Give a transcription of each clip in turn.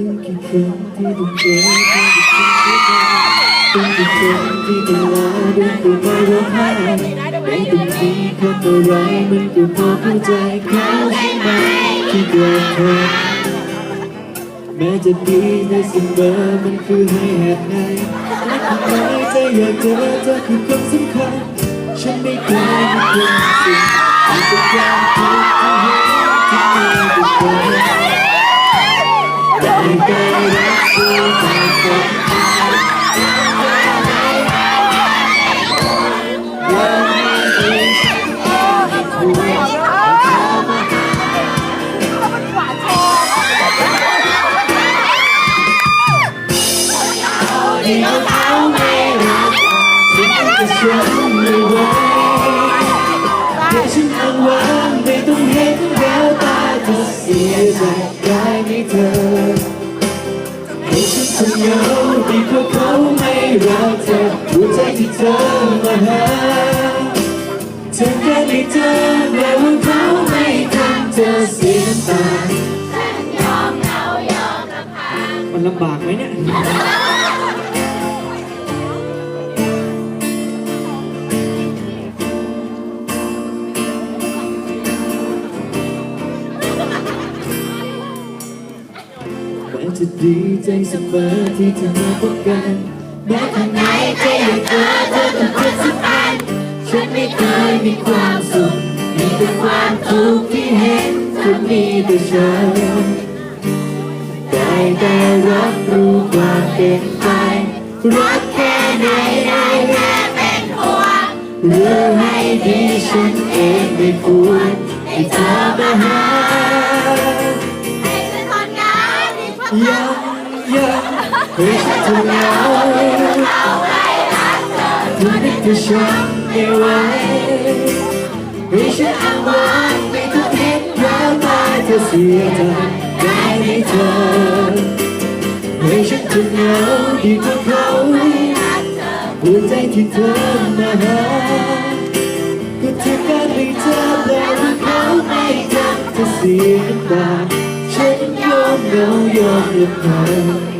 ครั้งที่ต้องเจอที่ต้องเจอเป็นทุกคนที่ต้องลาเดินไปไม่ร้องไห้ไม่ต้องมีคำอะไรมันก็พอเข้าใจเขาใช่ไหมที่เกิดเธอแม้จะดีได้เสมอมันคือให้เหตุไงและทำไมใจอยากเจอเธอคือคนสำคัญฉันไม่เคยมีความสุขที่ ได้แต่รักเธอแต่คนวันนี้ฉันเองไม่ควรเอาเธอมาที่เขาไม่รักที่จะฉันไม่ไหวให้ฉันอ้างว้างไม่ต้องเห็นแววตาเธอเสียใจได้ไหมเธอ ฉันทนเหงาดีกว่าเขาไม่รักเธอหัวใจที่เธอมาหาเธอแค่ไม่เจอแม้ว่าเขาไม่ทำเธอเสียน้ำตามันลำบากไหมเนี่ย จะดีใจเสมอที่เธอมาพบกันแม้ข้างในใจอยากเจอเธอเป็นเพื่อสักอันฉันไม่เคยมีความสุขมีแต่ความทุกข์ที่เห็นเธอมีแต่ฉันได้แต่รับรู้ความเป็นไปรักแค่ไหนได้แค่เป็นห่วงหรือให้ดีฉันเองไม่ควรให้เธอมาหา ยังให้ฉันทำงานเธอได้แค่ฉันไม่ไหวให้ฉันอ้างว้างไม่ต้องเห็นแววตาเธอเสียใจได้ไหมเธอให้ฉันทำงานดีกว่าเขาหัวใจที่เธอมาหาก็เธอการไม่เจอแต่ว่าเขาไม่ทำเธอเสียน้ำตาฉันยอมเหงายอมลำพัง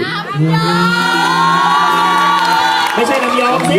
นขอทนเหงาเพียงเธอโอ้จะได้หรือยังให้เธอไม่ใช่ลำยองสิ